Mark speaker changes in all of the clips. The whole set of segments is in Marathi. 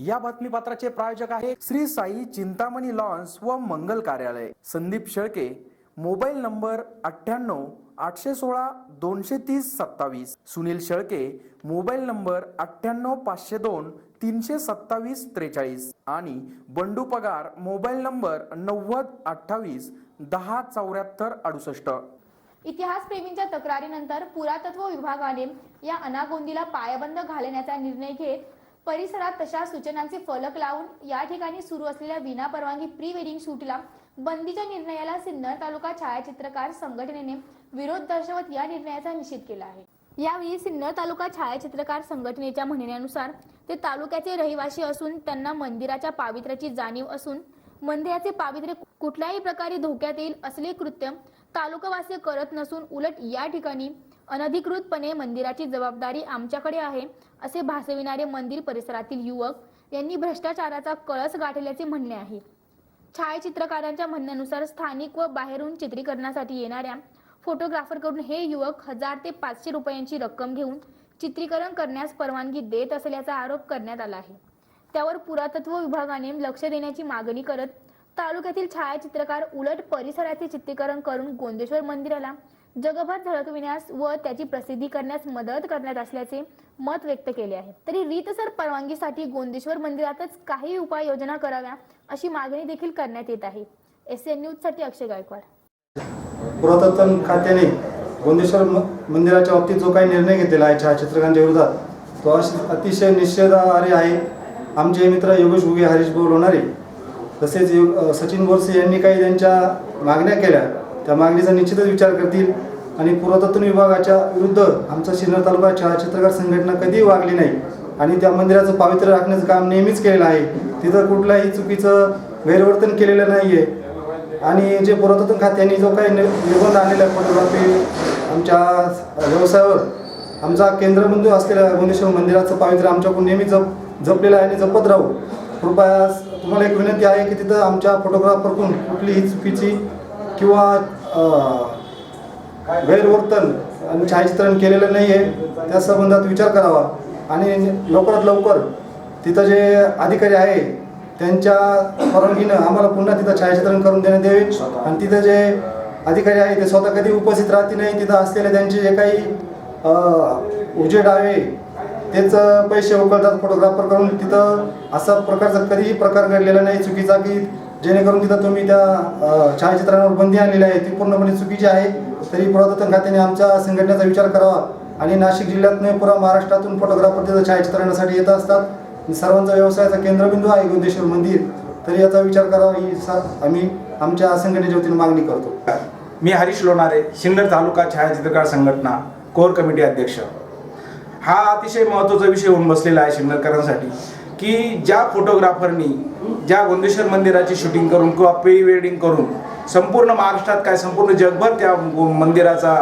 Speaker 1: या बातमीपत्राचे प्रायोजक आहे श्री साई चिंतामणी लॉन्स व मंगल कार्यालय. संदीप शेळके मोबाईल नंबर अठ्ठ्याण्णव आठशे सोळा दोनशे तीस सत्तावीस. सुनील शेळके मोबाईल नंबर अठ्ठ्याण्णव पाचशे दोन तीनशे सत्तावीस त्रेचाळीस. आणि बंडू पगार मोबाईल नंबर नव्वद अठ्ठावीस दहा चौऱ्याहत्तर अडुसष्ट.
Speaker 2: इतिहासप्रेमींच्या तक्रारीनंतर पुरातत्व विभागाने या अनागोंदीला पायबंद घालण्याचा निर्णय घेत परिसरात तशा सूचनांचे फलक लावून या ठिकाणी सुरू असलेल्या विना परवानगी प्री वेडिंग शूटला बंदीच्या निर्णयाला सिन्नर तालुका छायाचित्रकार संघटनेने विरोध दर्शवत या निर्णयाचा निषेध केला आहे. यावेळी सिन्नर तालुका छायाचित्रकार संघटनेच्या म्हणण्यानुसार ते तालुक्याचे रहिवासी असून त्यांना मंदिराच्या पावित्र्याची जाणीव असून मंदिराचे पावित्र्य कुठल्याही प्रकारे धोक्यात येईल असले कृत्य तालुकावासी करत नसून उलट या ठिकाणी अनधिकृतपणे मंदिराची जबाबदारी आमच्याकडे आहे असे भासविणारे मंदिर परिसरातील युवक यांनी भ्रष्टाचाराचा कळस गाठल्याचे म्हणणे आहे. छायाचित्रकारांच्या म्हणण्यानुसार स्थानिक व बाहेरून चित्रीकरणासाठी येणाऱ्या फोटोग्राफरकडून हे युवक हजार ते पाचशे रुपयांची रक्कम घेऊन चित्रीकरण करण्यास परवानगी देत असल्याचा आरोप करण्यात आला आहे. त्यावर पुरातत्व विभागाने लक्ष देण्याची मागणी करत तालुक्यातील छायाचित्रकार उलट परिसराचे चित्रीकरण करून गोंदेश्वर मंदिराला जगभर झळकविण्यास व त्याची प्रसिद्धी करण्यास मदत करण्यात असल्याचे मत व्यक्त केले आहे. तरी रीतसर परवानगीसाठी गोंदेश्वर मंदिरातच काही उपाययोजना कराव्या अशी मागणी देखील करण्यात येत आहे. एस एन न्यूजसाठी अक्षय गायकवाड.
Speaker 3: पुरातत्व खात्याने गोंदेश्वर मंदिराच्या बाबतीत जो काही निर्णय घेतलेला आहे छायाचित्रकांच्या विरोधात तो अतिशय निषेधार्ह आहे. आमचे मित्र योगेश घुगे हरीश बोल होणारे तसेच सचिन बोरसे यांनी काही त्यांच्या मागण्या केल्या. त्या मागणीचा निश्चितच विचार करतील. आणि पुरातत्व विभागाच्या विरुद्ध आमचा सिन्नर तालुका छायाचित्रकार संघटना कधीही वागली नाही. आणि त्या मंदिराचं पावित्र्य राखण्याचं काम नेहमीच केलेलं आहे. तिथं कुठल्याही चुकीचं गैरवर्तन केलेलं नाही आहे आणि जे पुरातत्व खात्याने जो काही निर्बंध आणलेला आहे फोटोग्राफी आमच्या व्यवसायावर आमचा केंद्रबिंदू असलेल्या भुवनेश्वर मंदिराचं पावित्र्य आमच्याकडून नेहमी जप जपलेलं आहे आणि जपत राहू. कृपया तुम्हाला एक विनंती आहे की तिथं आमच्या फोटोग्राफरकडून कुठलीही चुकीची किंवा गैरवर्तन आणि छायाचित्रण केलेलं नाही आहे त्या संबंधात विचार करावा. आणि लवकरात लवकर तिथं जे अधिकारी आहे त्यांच्या परवानगीनं आम्हाला पुन्हा तिथं छायाचित्रण करून देण्यात यावे आणि तिथं जे अधिकारी आहे ते स्वतः कधी उपस्थित राहते नाही तिथं असलेले त्यांचे जे काही अं, उजेड आहे तेच पैसे उकळतात फोटोग्राफर करून तिथं असा प्रकारचा कधीही प्रकार घडलेला नाही. चुकीचा की जेणेकरून तिथं तुम्ही त्या छायाचित्रांवर बंदी आणलेली आहे. ती पूर्णपणे चुकीची आहे. तरी पुरातत्व खात्याने आमच्या संघटनेचा विचार करावा. आणि नाशिक जिल्ह्यातून पुरा महाराष्ट्रातून फोटोग्राफर तिथं छायाचित्रणासाठी येत असतात. सर्वांचा व्यवसायाचा केंद्रबिंदू आहे गोंदेश्वर मंदिर. तरी याचा विचार करावा. ही आम्ही आमच्या संघटनेच्या वतीने मागणी करतो.
Speaker 4: मी हरीश लोणारे सिन्नर तालुका छायाचित्रकार संघटना कोर कमिटी अध्यक्ष. हा अतिशय महत्त्वाचा विषय होऊन बसलेला आहे सिन्नरकरांसाठी. की ज्या फोटोग्राफरनी ज्या गोंदेश्वर मंदिराची शूटिंग करून किंवा प्री वेडिंग करून संपूर्ण महाराष्ट्रात काय संपूर्ण जगभर त्या मंदिराचा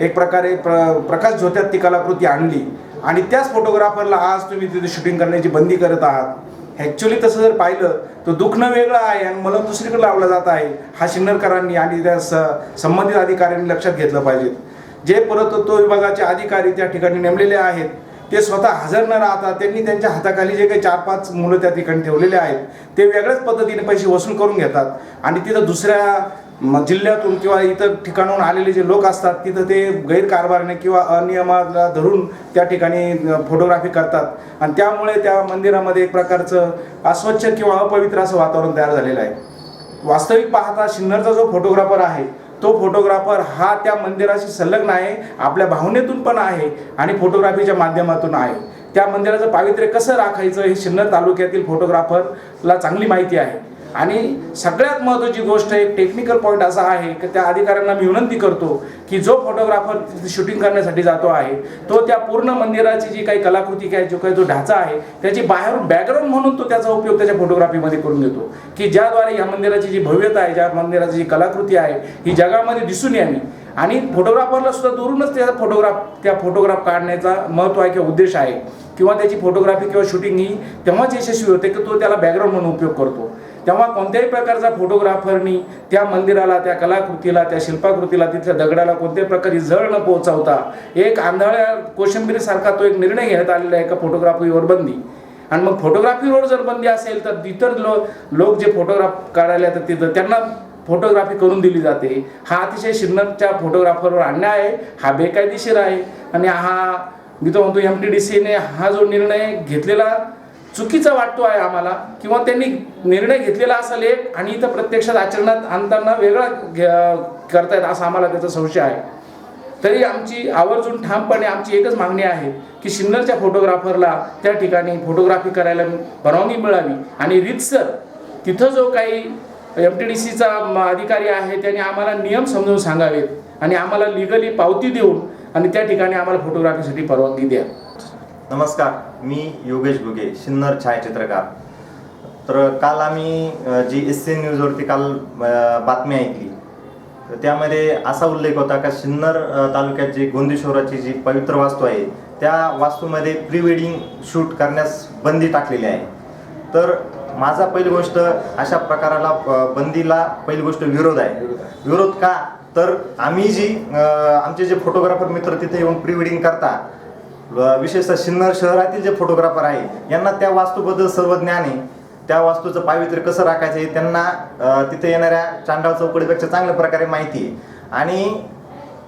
Speaker 4: एक प्रकारे प्र प्रकाश झोत्यात ती कलाकृती आणली. आणि त्याच फोटोग्राफरला आज तुम्ही तिथे शूटिंग करण्याची बंदी करत आहात. ॲक्च्युली तसं जर पाहिलं तर दुखणं वेगळं आहे आणि मला दुसरीकडे लावला जात आहे हा शिन्नरकरांनी आणि त्या स संबंधित अधिकाऱ्यांनी लक्षात घेतलं पाहिजे. जे पुरातत्व विभागाचे अधिकारी त्या ठिकाणी नेमलेले आहेत ते स्वतः हजर न राहता त्यांनी त्यांच्या हाताखाली जे काही चार पाच मुलं त्या ठिकाणी ठेवलेले आहेत ते वेगळ्याच पद्धतीने पैसे वसूल करून घेतात. आणि तिथं दुसऱ्या जिल्ह्यातून किंवा इतर ठिकाणाहून आलेले जे लोक असतात तिथं ते गैरकारभाराने किंवा अनियमाला धरून त्या ठिकाणी फोटोग्राफी करतात. आणि त्यामुळे त्या मंदिरामध्ये एक प्रकारचं अस्वच्छ किंवा अपवित्र असं वातावरण तयार झालेलं आहे. वास्तविक पाहता सिन्नरचा जो फोटोग्राफर आहे तो फोटोग्राफर हा त्या मंदिराशी संलग्न आहे आपल्या भावनेतून पण आहे आणि फोटोग्राफीच्या माध्यमातून आहे. त्या मंदिराचं पावित्र्य कसं राखायचं हे सिन्नर तालुक्यातील फोटोग्राफरला चांगली माहिती आहे. आणि सगळ्यात महत्त्वाची गोष्ट एक टेक्निकल पॉईंट असा आहे की त्या अधिकाऱ्यांना मी विनंती करतो की जो फोटोग्राफर शूटिंग करण्यासाठी जातो आहे तो त्या पूर्ण मंदिराची जी काही कलाकृती काय जो काही जो ढाचा आहे त्याची बाहेरून बॅकग्राऊंड म्हणून तो त्याचा उपयोग त्याच्या फोटोग्राफीमध्ये करून घेतो की ज्याद्वारे या मंदिराची जी भव्यता आहे ज्या मंदिराची जी कलाकृती आहे ही जगामध्ये दिसून यावी. आणि फोटोग्राफरला सुद्धा दुरूनच त्याचा फोटोग्राफ त्या फोटोग्राफ काढण्याचा महत्त्व आहे किंवा उद्देश आहे. किंवा त्याची फोटोग्राफी किंवा शूटिंग ही तेव्हाच यशस्वी होते की तो त्याला बॅकग्राऊंड म्हणून उपयोग करतो. तेव्हा कोणत्याही प्रकारचा फोटोग्राफरनी त्या मंदिराला त्या कलाकृतीला त्या शिल्पाकृतीला तिथल्या दगडाला कोणत्याही प्रकारे जळ न पोहोचवता एक आंधळ्या कोशिंबिरीसारखा तो एक निर्णय घेण्यात आलेला आहे का फोटोग्राफीवर बंदी. आणि मग फोटोग्राफीवर जर बंदी असेल तर इतर लो लोक जे फोटोग्राफ काढायला येतात तिथं त्यांना फोटोग्राफी करून दिली जाते. हा अतिशय शिन्नरच्या फोटोग्राफरवर अन्याय आहे हा बेकायदेशीर आहे. आणि हा मी तो म्हणतो एम टी डी सीने हा जो निर्णय घेतलेला चुकीचा वाटतो आहे आम्हाला. किंवा त्यांनी निर्णय घेतलेला असेल एक आणि इथं प्रत्यक्षात आचरणात आणताना वेगळा घे- करतायत असा आम्हाला त्याचा संशय आहे. तरी आमची आवर्जून ठामपणे आमची एकच मागणी आहे की सिन्नरच्या फोटोग्राफरला त्या ठिकाणी फोटोग्राफी करायला परवानगी मिळावी. आणि रितसर तिथं जो काही एम टी डी सीचा अधिकारी आहे त्याने आम्हाला नियम समजून सांगावेत आणि आम्हाला लिगली पावती देऊन आणि त्या ठिकाणी आम्हाला फोटोग्राफीसाठी परवानगी द्या.
Speaker 5: नमस्कार मी योगेश भुगे सिन्नर छायाचित्रकार. तर काल आम्ही जी एस सी न्यूजवरती काल बातमी ऐकली तर त्यामध्ये असा उल्लेख होता का सिन्नर तालुक्यात जी गोंदेश्वराची जी पवित्र वास्तू आहे त्या वास्तूमध्ये प्री वेडिंग शूट करण्यास बंदी टाकलेली आहे. तर माझा पहिली गोष्ट अशा प्रकाराला बंदीला पहिली गोष्ट विरोध आहे. विरोध का? तर आम्ही जी आमचे जे फोटोग्राफर मित्र तिथे येऊन प्री वेडिंग करता विशेषतः सिन्नर शहरातील जे फोटोग्राफर आहे यांना त्या वास्तूबद्दल सर्व ज्ञान आहे. त्या वास्तूचं पावित्र्य कसं राखायचं हे त्यांना तिथे येणाऱ्या चांडाळ चौकडीपेक्षा चांगल्या प्रकारे माहिती आहे. आणि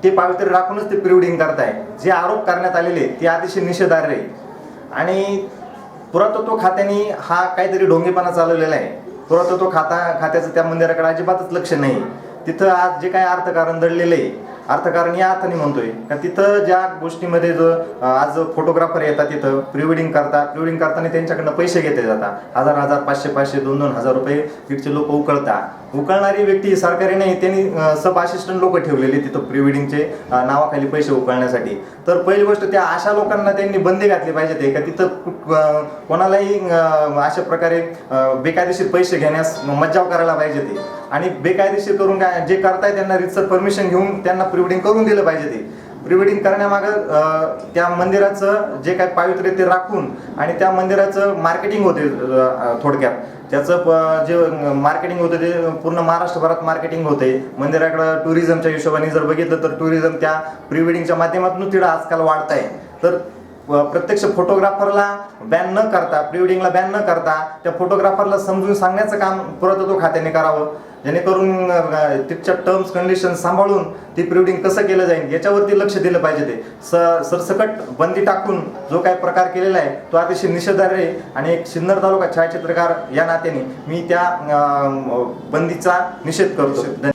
Speaker 5: ते पावित्र्य राखूनच ते प्रिवडिंग करताय. जे आरोप करण्यात आलेले ते अतिशय निषेधार्ह आहे. आणि पुरातत्व खात्याने हा काहीतरी ढोंगेपणा चालवलेला आहे. पुरातत्व खाता खात्याचं त्या मंदिराकडे अजिबातच लक्ष नाही. तिथं आज जे काय अर्थकारण दडलेलं आहे अर्थकारण या अर्थाने म्हणतोय. का तिथं ज्या गोष्टीमध्ये जो आज फोटोग्राफर येतात तिथं प्रिवेडिंग करतात प्रिवेडिंग करताना त्यांच्याकडनं पैसे घेतले जातात. हजार हजार पाचशे पाचशे दोन दोन हजार रुपये तिथचे लोक उकळतात. उकळणारी व्यक्ती सरकारी नाही त्यांनी सब असिस्टंट लोक ठेवलेले तिथं प्री वेडिंगचे नावाखाली पैसे उकळण्यासाठी. तर पहिली गोष्ट त्या अशा लोकांना त्यांनी बंदी घातली पाहिजे ते का तिथं कोणालाही अशा प्रकारे बेकायदेशीर पैसे घेण्यास मज्जाव करायला पाहिजे ते. आणि बेकायदेशीर करून काय जे करताय त्यांना रितसर परमिशन घेऊन त्यांना प्री वेडिंग करून दिलं पाहिजे ते. प्रिवेडिंग करण्यामागं त्या मंदिराचं जे काय पावित्र्य ते राखून आणि त्या मंदिराचं मार्केटिंग होते थोडक्यात. त्याचं प- जे मार्केटिंग होतं ते पूर्ण महाराष्ट्रभरात मार्केटिंग होते. मंदिराकडं टुरिझमच्या हिशोबाने जर बघितलं तर टुरिझम त्या प्रिवेडिंगच्या माध्यमातून तिथं आजकाल वाढत आहे तर प्रत्यक्ष फोटोग्राफरला बॅन न करता प्रिवेडिंगला बॅन न करता त्या फोटोग्राफरला समजून सांगण्याचं काम पुरातत्व खात्याने करावं. जेणेकरून तिथच्या टर्म्स कंडिशन सांभाळून ती प्रिवेडिंग कसं केलं जाईल याच्यावरती लक्ष दिलं पाहिजे ते. स सरसकट बंदी टाकून जो काही प्रकार केलेला आहे तो अतिशय निषेधार्ह आणि एक सिन्नर तालुका छायाचित्रकार या नात्याने मी त्या बंदीचा निषेध करतो.